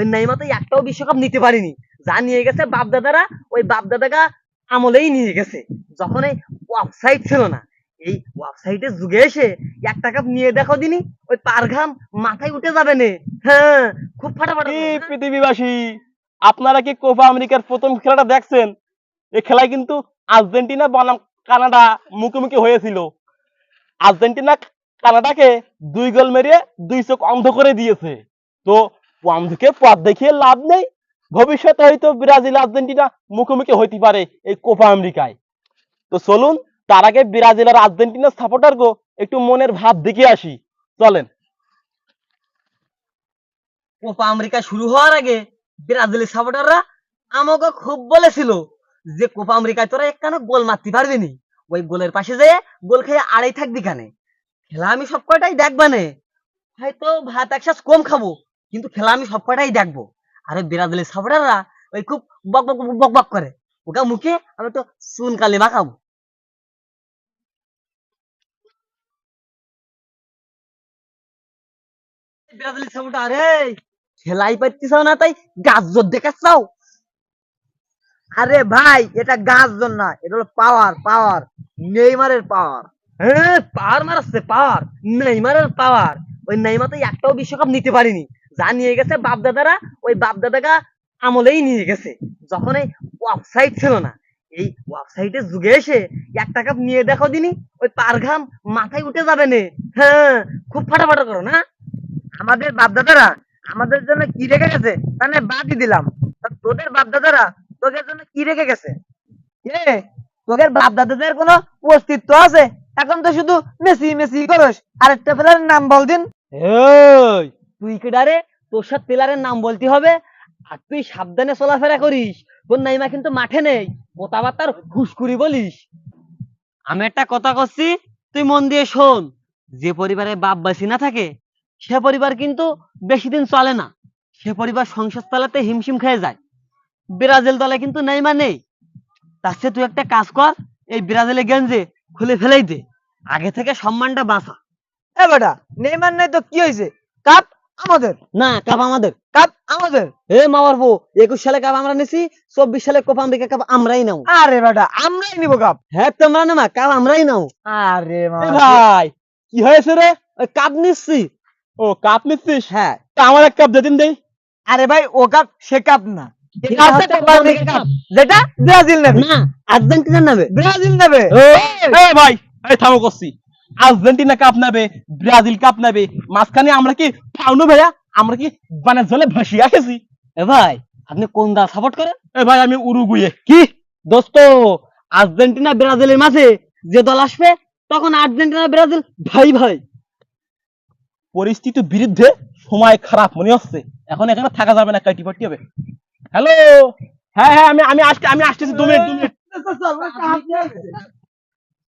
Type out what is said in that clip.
ওই নেইমার তো একটাও বিশ্বকাপ নিতে পারেনি। যা নিয়ে গেছে বাপ দাদারা ওই বাপ দাদাকা আমলেই নিয়ে গেছে। যখন এই ওয়েবসাইট ছিল না এই ওয়েবসাইটের যুগে এসে একটা কাপ নিয়ে দেখো দিনি ওই পার ঘাম মাথায় উঠে যাবে নে। হ্যাঁ খুব ফাটাফাটা পৃথিবীবাসী আপনারা কি কোপা আমেরিকার প্রথম খেলাটা দেখছেন? এই খেলায় কিন্তু আর্জেন্টিনা বনাম কানাডা মুখোমুখি হয়েছিল। আর্জেন্টিনা কানাডাকে দুই গোল মেরে দুই চোখ অন্ধ করে দিয়েছে। তো অন্ধকে পথ দেখিয়ে লাভ নেই। ভবিষ্যতে হয়তো ব্রাজিল, আর্জেন্টিনা মুখোমুখি হইতে পারে এই কোপা আমেরিকায়। তো চলুন, তার আগে ব্রাজিল আর আর্জেন্টিনার সাপোর্টার গো, একটু মনের ভাব দেখে আসি। চলেন। কোপা আমেরিকা শুরু হওয়ার আগে ব্রাজিলের সাপোর্টাররা আমাকে খুব বলেছিল যে, কোপা আমেরিকায় তোরা একখানা গোল মারতে পারবি নি? ওই গোলের পাশে যেয়ে গোল খেয়ে আড়াই থাকবি কানে খেলা আমি সব কয়টাই দেখবানে। হয়তো ভাত একসাথ কম খাব। কিন্তু খেলা আমি সব কয়টাই দেখব। আরে ব্রাজিলের সাপোর্টাররা ওই খুব বক বক বক বক করে। ওকে মুখে আমি তো চুন কালি মাখাবো। সাপোর্টার খেলাই না তাই গাছ দেখাচ্ছাও। আরে ভাই, এটা গাছ না, এটা হলো পাওয়ার পাওয়ার, নেইমারের পাওয়ার। হ্যাঁ পাওয়ার মারাচ্ছে, পাওয়ার, নেইমারের পাওয়ার। ওই নেইমার তো একটাও বিশ্বকাপ নিতে পারেনি। যা নিয়ে গেছে বাপ দাদারা ওই বাপ দাদাকা আমলেই নিয়ে গেছে। যখন এই ওয়েবসাইট ছিল না এই ওয়েবসাইটের যুগে এসে একটা কাপ নিয়ে দেখো দিনি ওই পার ঘাম মাথায় উঠে যাবে নে। হ্যাঁ খুব ফাটাফাটা করো না। আমাদের বাপ দাদারা আমাদের জন্য কি রেখে গেছে তাহলে বাদই দিলাম। তোদের বাপ দাদারা তোদের জন্য কি রেখে গেছে? এ তোদের বাপ দাদাদের কোনো অস্তিত্ব আছে? এখন তো শুধু মেসি মেসি করস। আরেকটা প্লেয়ারের নাম বল দিন। তুই কেডারে তোর সাথে প্লেয়ারের নাম বলতে হবে। আর তুই সাবধানে চলাফেরা করিস। তোর নাইমা কিন্তু মাঠে নেই। কথাবার্তার হুসকুরি বলিস। আমি একটা কথা করছি তুই মন দিয়ে শোন। যে পরিবারে বাপ বাসি না থাকে, সে পরিবার কিন্তু বেশি দিন চলে না। সে পরিবার সংসার চালাতে হিমশিম খেয়ে যায়। ব্রাজিল দলে কিন্তু নেইমা নেই। তার চেয়ে তুই একটা কাজ কর, এই ব্রাজিলের গেঞ্জে খুলে ফেলেই দে। আগে থেকে সম্মানটা বাঁচা। এ বেটা, নেইমার নাই তো কি হয়েছে কাপ আমাদের। না কাপ আমাদের। কাপ আমাদের। এ মামার বউ একুশ সালে কাপ আমরা নিছি চব্বিশ সালে কোপা আমেরিকা কাপ আমরাই নাও আরে বেটা আমরাই নিব কাপ হ্যাঁ তোমরা নেমা কাপ আমরাই নাও আরে ভাই কি হয়েছে রে? কাপ নিচ্ছি। ও কাপ নিচ্ছিস? হ্যাঁ। তা আমার এক কাপ যেদিন দেই। আরে ভাই ও কাপ সে কাপ না। যেটা? ব্রাজিল নেবে। না আর্জেন্টিনা নেবে। ব্রাজিল নেবে। ভাই থামো করছি। আর্জেন্টিনা কাপ নেবে ব্রাজিল কাপ নেবে মাঝখানে আমরা কি ফাউনু ভাইয়া? আমরা কি মানে জলে ভাসিয়ে আসেছি এ ভাই আপনি কোন দল সাপোর্ট করেন? এ ভাই আমি উরুগুয়ে। কি? দোস্ত আর্জেন্টিনা ব্রাজিলের মাঝে যে দল আসবে তখন আর্জেন্টিনা ব্রাজিল ভাই ভাই। পরিস্থিতির বিরুদ্ধে সময় খারাপ মনে হচ্ছে। এখন এখানে থাকা যাবে না কাটি পাটি হবে। হ্যালো হ্যাঁ হ্যাঁ আমি আমি আসছি আমি আসতেছি দু মিনিট দু মিনিট।